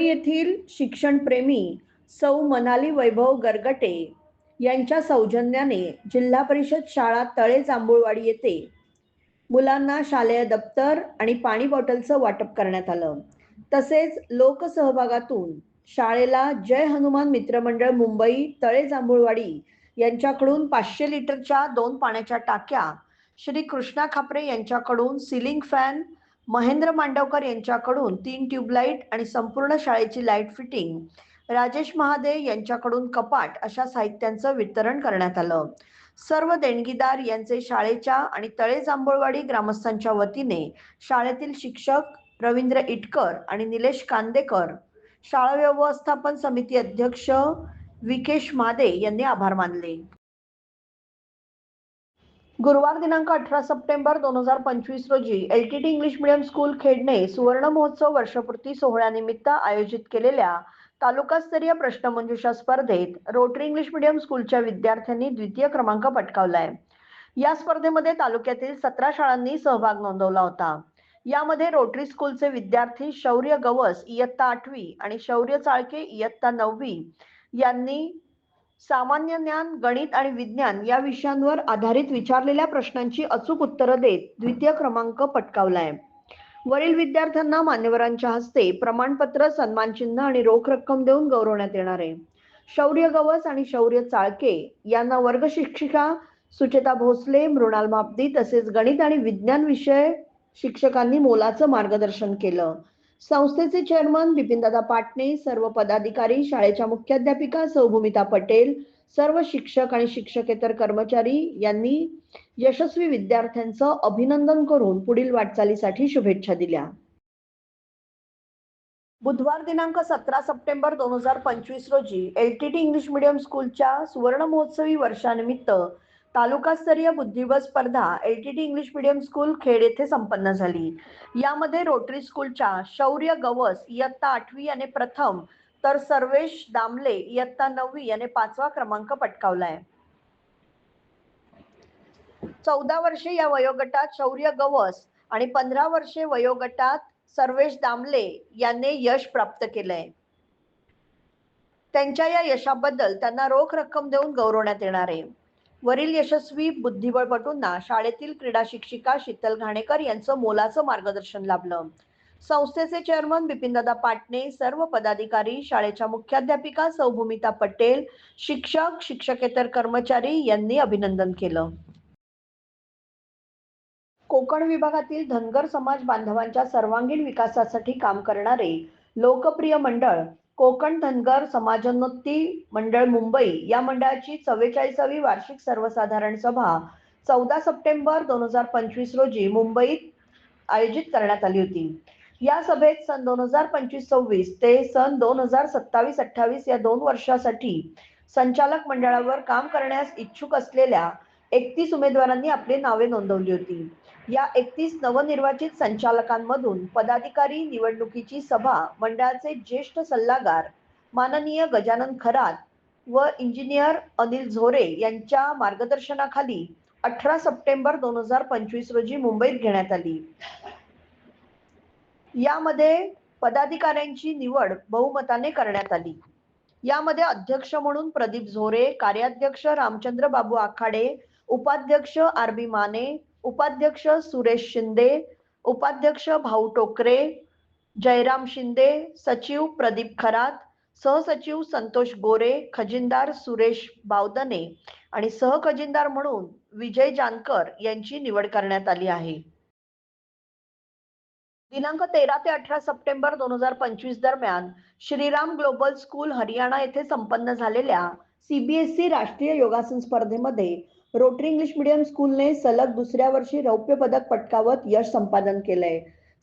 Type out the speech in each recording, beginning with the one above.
मुंबई येथील शिक्षणप्रेमी सौ मनाली वैभव गरगटे यांच्या सौजन्याने जिल्हा परिषद शाळा तळे जांभूळवाडी येथे मुलांना शालेय दप्तर आणि पाणी बॉटलचं वाटप करण्यात आलं. तसेच लोकसहभागातून शाळेला जय हनुमान मित्रमंडळ मुंबई तळे जांभूळवाडी यांच्याकडून पाचशे लिटरच्या दोन पाण्याच्या टाक्या श्री कृष्णा खापरे यांच्याकडून सिलिंग फॅन महेंद्र मांडवकर यांच्याकडून तीन ट्यूबलाईट आणि संपूर्ण शाळेची लाइट फिटिंग राजेश महादे यांच्याकडून कपाट अशा साहित्यांचं वितरण करण्यात आलं. सर्व देणगीदार यांचे शाळेच्या आणि तळे जांभूळवाडी ग्रामस्थांच्या वतीने शाळेतील शिक्षक रवींद्र इटकर आणि निलेश कांदेकर शाळा व्यवस्थापन समिती अध्यक्ष विकेश मादे यांनी आभार मानले. गुरुवार दिनांक अठरा सप्टेंबर दोन हजार पंचवीस रोजी L T T English medium school खेडणे सुवर्ण महोत्सव वर्षपूर्ती सोहळ्यानिमित्त आयोजित केलेल्या तालुकास्तरीय प्रश्नमंजुषा स्पर्धेत रोटरी इंग्लिश मिडियम स्कूलच्या विद्यार्थ्यांनी द्वितीय क्रमांक पटकावलाय. या स्पर्धेमध्ये तालुक्यातील सतरा शाळांनी सहभाग नोंदवला होता. यामध्ये रोटरी स्कूलचे विद्यार्थी शौर्य गवस इयत्ता आठवी आणि शौर्य चाळके इयत्ता नववी यांनी सामान्य ज्ञान गणित आणि विज्ञान या विषयांवर आधारित विचारलेल्या प्रश्नांची अचूक उत्तरं देत द्वितीय क्रमांक पटकावलाय. वरील विद्यार्थ्यांना मान्यवरांच्या हस्ते प्रमाणपत्र सन्मानचिन्ह आणि रोख रक्कम देऊन गौरवण्यात येणार आहे. शौर्य गवस आणि शौर्य चाळके यांना वर्ग शिक्षिका सुचेता भोसले मृणाल मापदी तसेच गणित आणि विज्ञान विषय शिक्षकांनी मोलाचं मार्गदर्शन केलं. संस्थेचे चेअरमन बिपिनदादा पाटणे सर्व पदाधिकारी शाळेच्या मुख्याध्यापिका सौभूमिता पटेल सर्व शिक्षक आणि शिक्षकेतर कर्मचारी यांनी यशस्वी विद्यार्थ्यांचं अभिनंदन करून पुढील वाटचालीसाठी शुभेच्छा दिल्या. बुधवार दिनांक सतरा सप्टेंबर दोन हजार पंचवीस रोजी L T T English medium स्कूलच्या सुवर्ण महोत्सवी वर्षानिमित्त तालुकास्तरीय बुद्धिबळ स्पर्धा LTT English medium school Khed येथे संपन्न झाली. यामध्ये रोटरी स्कूलच्या शौर्य गवस इयत्ता आठवी याने प्रथम तर सर्वेश दामले इयत्ता नववी याने पाचवा क्रमांक पटकावलाय. चौदा वर्षे या वयोगटात शौर्य गवस आणि पंधरा वर्षे वयोगटात सर्वेश दामले यांनी यश प्राप्त केलंय. त्यांच्या या यशाबद्दल त्यांना रोख रक्कम देऊन गौरवण्यात येणार आहे. वरील यशस्वी बुद्धिबळपटूंना शाळेतील क्रीडा शिक्षिका शीतल घाणेकर यांचं मोलाचं मार्गदर्शन लाभलं. संस्थेचे चेअरमन बिपिनदादा पाटणे सर्व पदाधिकारी शाळेच्या मुख्याध्यापिका सौभूमिता पटेल शिक्षक शिक्षकेतर कर्मचारी यांनी अभिनंदन केलं. कोकण विभागातील धनगर समाज बांधवांच्या सर्वांगीण विकासासाठी काम करणारे लोकप्रिय मंडळ कोकण धनगर समाजोन्नती मंडळ मुंबई या मंडळाची चव्वेचाळीसावी वार्षिक सर्वसाधारण सभा चौदा सप्टेंबर दोन हजार पंचवीस रोजी मुंबईत आयोजित करण्यात आली होती. या सभेत सन दोन हजार पंचवीस सव्वीस ते सन दोन हजार सत्तावीस अठ्ठावीस या दोन वर्षासाठी संचालक मंडळावर काम करण्यास इच्छुक असलेल्या एकतीस उमेदवारांनी आपली नावे नोंदवली होती. या एकतीस नवनिर्वाचित संचालकांमधून पदाधिकारी निवडणुकीची सभा मंडळाचे ज्येष्ठ सल्लागार माननीय गजानन खरात व इंजिनियर अनिल झोरे यांच्या मार्गदर्शनाखाली अठरा सप्टेंबर दोन हजार पंचवीस रोजी मुंबईत घेण्यात आली. यामध्ये पदाधिकाऱ्यांची निवड बहुमताने करण्यात आली. यामध्ये अध्यक्ष म्हणून प्रदीप झोरे कार्याध्यक्ष रामचंद्र बाबू आखाडे उपाध्यक्ष आर बी माने उपाध्यक्ष सुरेश शिंदे उपाध्यक्ष भाऊ टोकरे जयराम शिंदे सचिव प्रदीप खरात सहसचिव संतोष गोरे खजिनदार सुरेश बावदने आणि सहखजिनदार म्हणून विजय जानकर यांची निवड करण्यात आली आहे. दिनांक तेरा ते अठरा सप्टेंबर दोन हजार पंचवीस दरम्यान श्रीराम ग्लोबल स्कूल हरियाणा येथे संपन्न झालेल्या सीबीएसई राष्ट्रीय योगासन स्पर्धेमध्ये रोटरी इंग्लिश मीडियम स्कूलने सलग दुसऱ्या वर्षी रौप्य पदक पटकावत यश संपादन केलंय.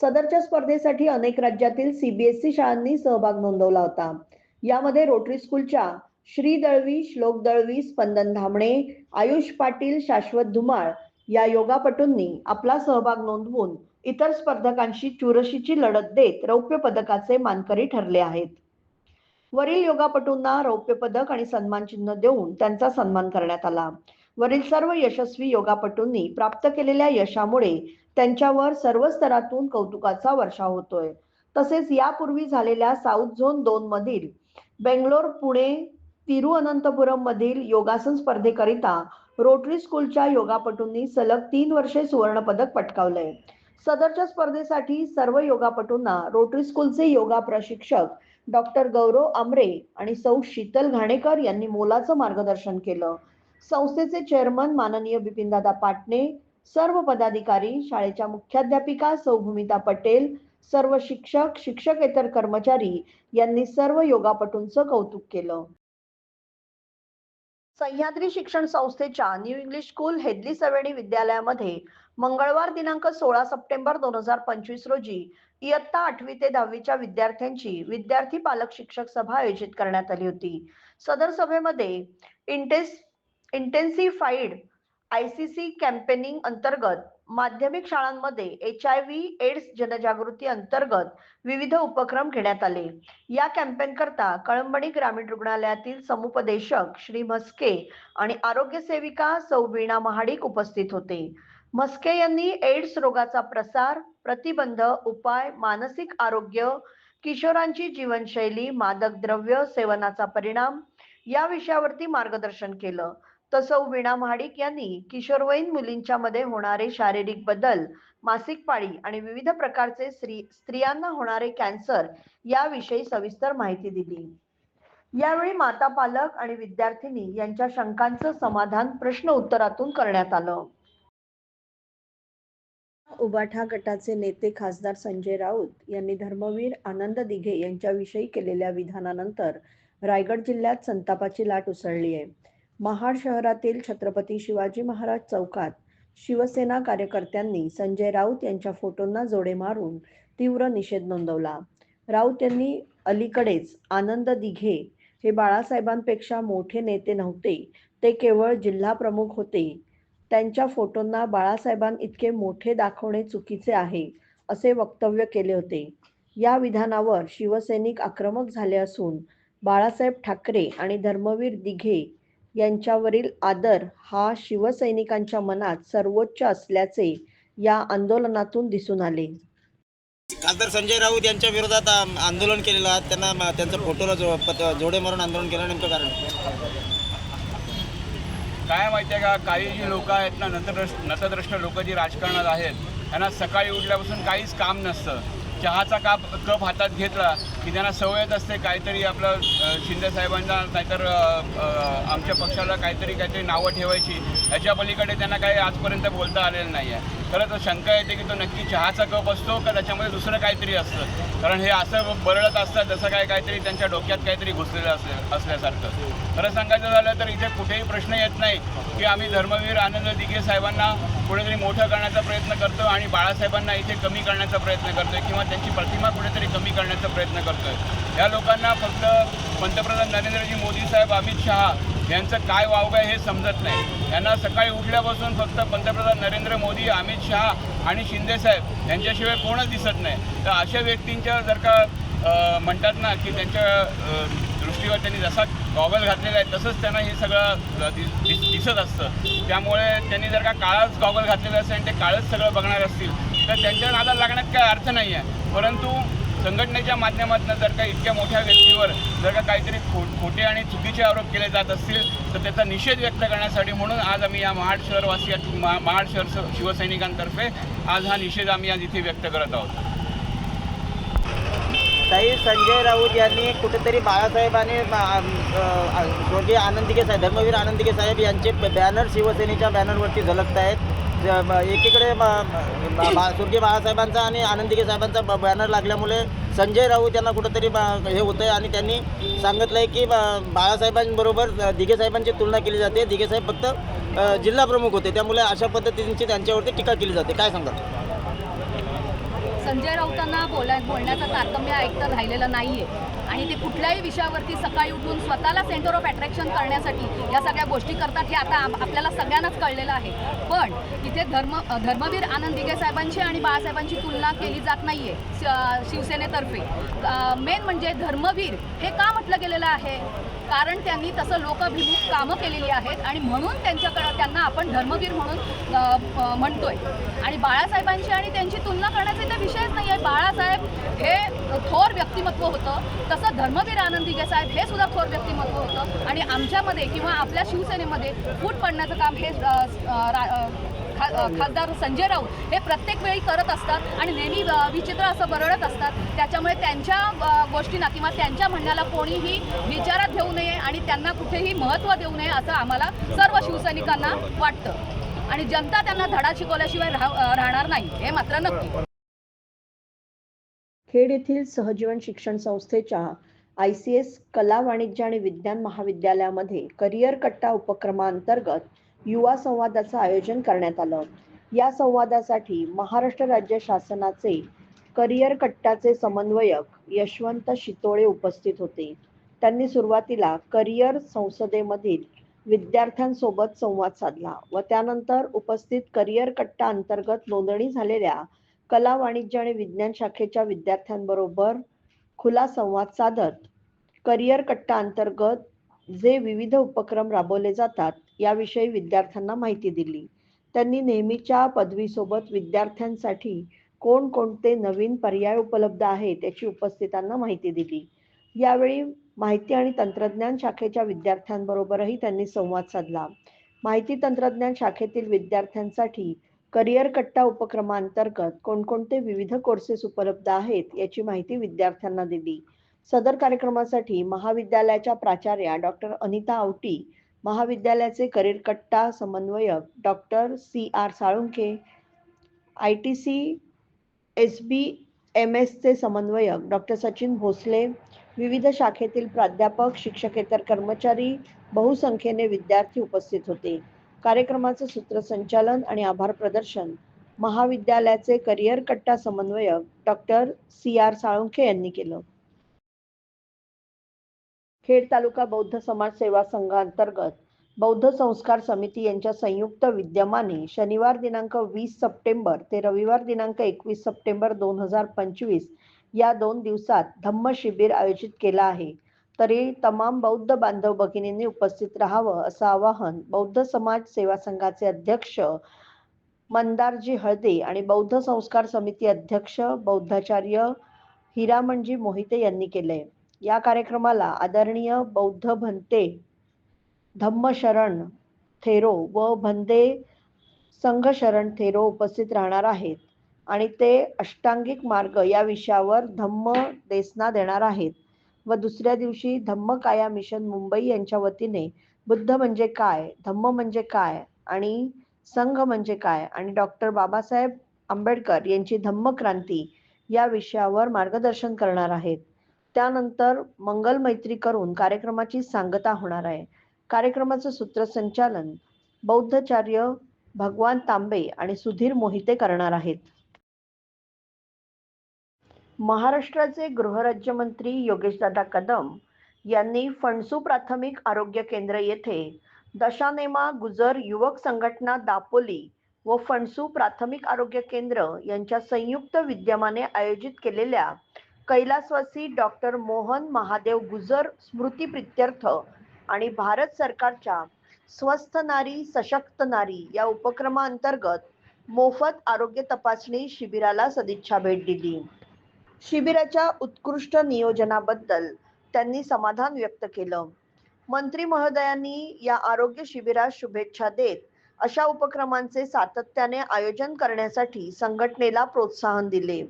सदरच्या स्पर्धेसाठी अनेक राज्यातील सीबीएसई शाळांनी सहभाग नोंदवला होता. यामध्ये रोटरी स्कूलच्या श्री दळवी श्लोक दळवी स्पंदन धामणे आयुष पाटील शाश्वत धुमाळ या योगापटूंनी आपला सहभाग नोंदवून इतर स्पर्धकांशी चुरशीची लढत देत रौप्य पदकाचे मानकरी ठरले आहेत. वरील योगापटूंना रौप्य पदक आणि सन्मान चिन्ह देऊन त्यांचा सन्मान करण्यात आला. वरील सर्व यशस्वी योगापटूंनी प्राप्त केलेल्या यशामुळे त्यांच्यावर सर्व स्तरातून कौतुकाचा वर्षा होतोय. तसेच यापूर्वी झालेल्या साऊथ झोन दोन मधील बेंगलोर पुणे तिरुअनंतपुरम मधील योगासन स्पर्धेकरिता रोटरी स्कूलच्या योगापटूंनी सलग तीन वर्षे सुवर्ण पदक पटकावलंय. सदरच्या स्पर्धेसाठी सर्व योगापटूंना रोटरी स्कूलचे योगा प्रशिक्षक डॉक्टर गौरव आमरे आणि सौ शीतल घाणेकर यांनी मोलाचं मार्गदर्शन केलं. संस्थेचे चेअरमन माननीय बिपिनदादा पाटणे सर्व पदाधिकारी शाळेच्या मुख्याध्यापिका सौभूमिता पटेल सर्व शिक्षक शिक्षकेतर कर्मचारी यांनी सर्व योगापटूंचं कौतुक केलं. सह्याद्री शिक्षण संस्थेच्या new English school Hedli Saveni विद्यालयामध्ये मंगळवार दिनांक सोळा सप्टेंबर दोन हजार पंचवीस रोजी इयत्ता आठवी ते दहावीच्या विद्यार्थ्यांची विद्यार्थी पालक शिक्षक सभा आयोजित करण्यात आली होती. सदर सभेमध्ये इंटेस intensified I C C campaigning अंतर्गत माध्यमिक शाळांमध्ये एच आय व्ही एड्स जनजागृती अंतर्गत विविध उपक्रम घेण्यात आले. या कॅम्पेन करता कळंबणी ग्रामीण रुग्णालयातील समुपदेशक श्री म्हस्के आणि आरोग्य सेविका सौ वीणा महाडिक उपस्थित होते. म्हस्के यांनी एड्स रोगाचा प्रसार प्रतिबंध उपाय मानसिक आरोग्य किशोरांची जीवनशैली मादक द्रव्य सेवनाचा परिणाम या विषयावरती मार्गदर्शन केलं. तसं वीणा महाडिक यांनी किशोरवयीन मुलींच्या मध्ये होणारे शारीरिक बदल मासिक पाळी आणि विविध प्रकारचे स्त्री स्त्रियांना होणारे कॅन्सर याविषयी सविस्तर माहिती दिली. यावेळी माता पालक आणि विद्यार्थिनी यांच्या शंकांचं समाधान प्रश्न उत्तरातून करण्यात आलं. उबाठा गटाचे नेते खासदार संजय राऊत यांनी धर्मवीर आनंद दिघे यांच्याविषयी केलेल्या विधानानंतर रायगड जिल्ह्यात संतापाची लाट उसळली आहे. महाड शहरातील छत्रपती शिवाजी महाराज चौकात शिवसेना कार्यकर्त्यांनी संजय राऊत यांच्या फोटोंना जोडे मारून तीव्र निषेध नोंदवला. राऊत यांनी अलीकडेच आनंद दिघे हे बाळासाहेबांपेक्षा मोठे नेते नव्हते ते केवळ जिल्हा प्रमुख होते. त्यांच्या फोटोंना बाळासाहेबां इतके मोठे दाखवणे चुकीचे आहे असे वक्तव्य केले होते. या विधानावर शिवसैनिक आक्रमक झाले असून बाळासाहेब ठाकरे आणि धर्मवीर दिघे यांच्यावरील आदर हा शिवसैनिकांच्या मनात सर्वोच्च असल्याचे या आंदोलनातून दिसून आले. खासदार संजय राऊत यांच्या विरोधात आंदोलन केलेलं आहे. त्यांना म- त्यांच्या फोटोला जो जोडे मारून आंदोलन केलं. नेमकं कारण? काय माहिती आहे का? काही जी लोक आहेत ना नतद्रष्ट नतद्रष्ट लोक जी राजकारणात आहेत त्यांना सकाळी उठल्यापासून काहीच काम नसतं. चहाचा काप कप हातात घेतला की त्यांना सवयच असते काहीतरी आपलं शिंदे साहेबांना नाहीतर आमच्या पक्षाला काहीतरी काहीतरी नावं ठेवायची. याच्या पलीकडे त्यांना काही आजपर्यंत बोलता आलेलं नाही आहे खरं तर शंका येते की तो नक्की चहाचा कप असतो का त्याच्यामध्ये दुसरं काहीतरी असतं? कारण हे असं बरळत असतं जसं काय काहीतरी त्यांच्या डोक्यात काहीतरी घुसलेलं असले असल्यासारखं. खरं सांगायचं झालं तर इथे कुठेही प्रश्न येत नाही की आम्ही धर्मवीर आनंद दिघे साहेबांना कुठेतरी मोठं करण्याचा प्रयत्न करतो आणि बाळासाहेबांना इथे कमी करण्याचा प्रयत्न करतोय किंवा त्यांची प्रतिमा कुठेतरी कमी करण्याचा प्रयत्न करतोय. या लोकांना फक्त पंतप्रधान नरेंद्रजी मोदी साहेब अमित शहा यांचं काय वावग आहे हे समजत नाही. यांना सकाळी उठल्यापासून फक्त पंतप्रधान नरेंद्र मोदी अमित शहा आणि शिंदे साहेब यांच्याशिवाय कोणच दिसत नाही. तर अशा व्यक्तींच्या जर का म्हणतात ना की त्यांच्या दृष्टीवर त्यांनी जसा गॉगल घातलेले आहे तसंच त्यांना हे सगळं दिस- दिसत असतं. त्यामुळे त्यांनी जर का काळाच गॉगल घातलेलं असेल आणि ते काळच सगळं बघणार असतील तर त्यांच्या नादाला लागण्यात काही अर्थ नाही आहे परंतु संघटनेच्या माध्यमातून जर का इतक्या मोठ्या व्यक्तीवर जर का काहीतरी खो खोटे आणि चुकीचे आरोप केले जात असतील तर त्याचा निषेध व्यक्त करण्यासाठी म्हणून आज आम्ही या महाड शहरवासी महाड शहर शिवसैनिकांतर्फे आज हा निषेध आम्ही आज इथे व्यक्त करत आहोत. ताई संजय राऊत यांनी कुठेतरी बाळासाहेब आणि स्वर्गीय आनंदिके साहेब धर्मवीर आनंदिके साहेब यांचे बॅनर शिवसेनेच्या बॅनरवरती झलकत आहेत. ज- एकीकडे स्वर्गीय बाळासाहेबांचा आणि आनंदिके साहेबांचा ब- बॅनर लागल्यामुळे संजय राऊत यांना कुठंतरी ब- हे होतं आहे आणि त्यांनी सांगितलं आहे की बाळासाहेबांबरोबर दिघेसाहेबांची दिघे साहेबांची तुलना केली जाते. दिघे साहेब फक्त जिल्हाप्रमुख जिल्हा प्रमुख होते. त्यामुळे अशा पद्धतींची त्यांच्यावरती टीका केली जाते. काय सांगतात संजय राऊतांना बोलाय बोलण्याचं तारतम्य ऐकतं राहिलेलं नाहीये. आणि ते कुठल्याही विषयावरती सकाळी उठून स्वतःला सेंटर ऑफ अट्रॅक्शन करण्यासाठी या सगळ्या गोष्टी करतात हे आता आपल्याला सगळ्यांनाच कळलेलं आहे. पण इथे धर्म धर्मवीर आनंद दिघे साहेबांची आणि बाळासाहेबांची तुलना केली जात नाहीये श- शिवसेनेतर्फे. मेन म्हणजे धर्मवीर हे का म्हटलं गेलेलं आहे? कारण त्यांनी तसं लोकाभिमुख कामं केलेली आहेत आणि म्हणून त्यांच्याकडं त्यांना आपण धर्मवीर म्हणून म्हणतोय. आणि बाळासाहेबांची आणि त्यांची तुलना करण्याचा इथे विषयच नाही आहे बाळासाहेब हे थोर व्यक्तिमत्व होतं. तसं धर्मवीर आनंदिगे साहेब हे सुद्धा थोर व्यक्तिमत्व होतं. आणि आमच्यामध्ये किंवा आपल्या शिवसेनेमध्ये फूट पडण्याचं काम हे रा- खा खासदार संजय राऊत हे प्रत्येक वेळी करत असतात आणि नेहमी विचित्र असं बरळत असतात. त्याच्यामुळे त्यांच्या गोष्टींना किंवा त्यांच्या म्हणण्याला कोणीही विचारात घेऊ नये आणि त्यांना कुठेही महत्त्व देऊ नये असं आम्हाला सर्व शिवसैनिकांना वाटतं. आणि जनता त्यांना धडा शिकवल्याशिवाय राहणार नाही हे मात्र नक्की. खेड येथील सहजीवन शिक्षण संस्थेच्या आय सी एस कला वाणिज्य आणि विज्ञान महाविद्यालयामध्ये करिअर कट्टा उपक्रमाअंतर्गत युवा संवादाचं आयोजन करण्यात आलं. या संवादासाठी महाराष्ट्र राज्य शासनाचे करिअर कट्टाचे समन्वयक यशवंत शितोळे उपस्थित होते. त्यांनी सुरुवातीला करिअर संसदेमधील विद्यार्थ्यांसोबत संवाद साधला व त्यानंतर उपस्थित करिअर कट्टा अंतर्गत नोंदणी झालेल्या कला वाणिज्य आणि विज्ञान शाखेच्या विद्यार्थ्यांबरोबर खुला संवाद साधत करिअर कट्टा अंतर्गत जे विविध उपक्रम राबवले जातात याविषयी विद्यार्थ्यांना माहिती दिली. त्यांनी नेहमीच्या पदवीसोबत विद्यार्थ्यांसाठी कोणकोणते नवीन पर्याय उपलब्ध आहेत याची उपस्थितांना माहिती दिली. यावेळी माहिती आणि तंत्रज्ञान शाखेच्या विद्यार्थ्यांबरोबरही त्यांनी संवाद साधला. माहिती तंत्रज्ञान शाखेतील विद्यार्थ्यांसाठी करिअर कट्टा उपक्रमांतर्गत कोणकोणते विविध कोर्सेस उपलब्ध आहेत याची माहिती विद्यार्थ्यांना दिली. सदर कार्यक्रमासाठी महाविद्यालयाच्या प्राचार्या डॉक्टर अनिता आवटी महाविद्यालयाचे करिअर कट्टा समन्वयक doctor C R Salunkhe I T C S B M एसचे समन्वयक डॉक्टर सचिन भोसले विविध शाखेतील प्राध्यापक शिक्षकेतर कर्मचारी बहुसंख्येने विद्यार्थी उपस्थित होते. कार्यक्रमाचे सूत्रसंचालन आणि आभार प्रदर्शन. महाविद्यालयाचे करिअर कट्टा समन्वयक डॉक्टर सी आर साळुंखे यांनी केलं. खेड तालुका बौद्ध समाज सेवा संघांतर्गत बौद्ध संस्कार समिती यांच्या संयुक्त विद्यमाने शनिवार दिनांक वीस सप्टेंबर ते रविवार दिनांक एकवीस सप्टेंबर दोन हजार पंचवीस या दोन दिवसात धम्म शिबिर आयोजित केलं आहे. तरी तमाम बौद्ध बांधव भगिनींनी उपस्थित राहावं असं आवाहन बौद्ध समाज सेवा संघाचे अध्यक्ष मंदारजी हळदे आणि बौद्ध संस्कार समिती अध्यक्ष बौद्धाचार्य हिरामणजी मोहिते यांनी केले. या कार्यक्रमाला आदरणीय बौद्ध भंते धम्मशरण थेरो व भंदे संघशरण थेरो उपस्थित राहणार आहेत आणि ते अष्टांगिक मार्ग या विषयावर धम्म देसना देणार आहेत. व दुसऱ्या दिवशी धम्मकाया मिशन मुंबई यांच्या वतीने बुद्ध म्हणजे काय धम्म म्हणजे काय आणि संघ म्हणजे काय आणि डॉक्टर बाबासाहेब आंबेडकर यांची धम्मक्रांती या विषयावर मार्गदर्शन करणार आहेत. त्यानंतर मंगल मैत्री करून कार्यक्रमाची सांगता होणार आहे. कार्यक्रमाचं सूत्रसंचालन बौद्धचार्य भगवान तांबे आणि सुधीर मोहिते करणार आहेत. महाराष्ट्राचे गृहराज्यमंत्री योगेशदादा कदम यांनी फणसू प्राथमिक आरोग्य केंद्र येथे दशानेमा गुजर युवक संघटना दापोली व फणसू प्राथमिक आरोग्य केंद्र यांच्या संयुक्त विद्यमाने आयोजित केलेल्या कैलासवासी डॉक्टर मोहन महादेव गुजर स्मृती प्रित्यर्थ आणि भारत सरकारच्या स्वस्थ नारी सशक्त नारी या उपक्रमाअंतर्गत मोफत आरोग्य तपासणी शिबिराला सदिच्छा भेट दिली. शिबिराच्या उत्कृष्ट नियोजनाबद्दल त्यांनी समाधान व्यक्त केलं. मंत्री महोदयांनी या आरोग्य शिबिरास शुभेच्छा देत अशा उपक्रमांचे सातत्याने आयोजन करण्यासाठी संघटनेला प्रोत्साहन दिले.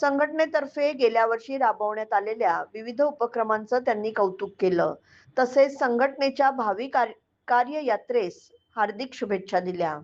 संघटनेतर्फे गेल्या वर्षी राबवण्यात आलेल्या विविध उपक्रमांचं त्यांनी कौतुक केलं. तसेच संघटनेच्या भावी कार्य कार्ययात्रेस हार्दिक शुभेच्छा दिल्या.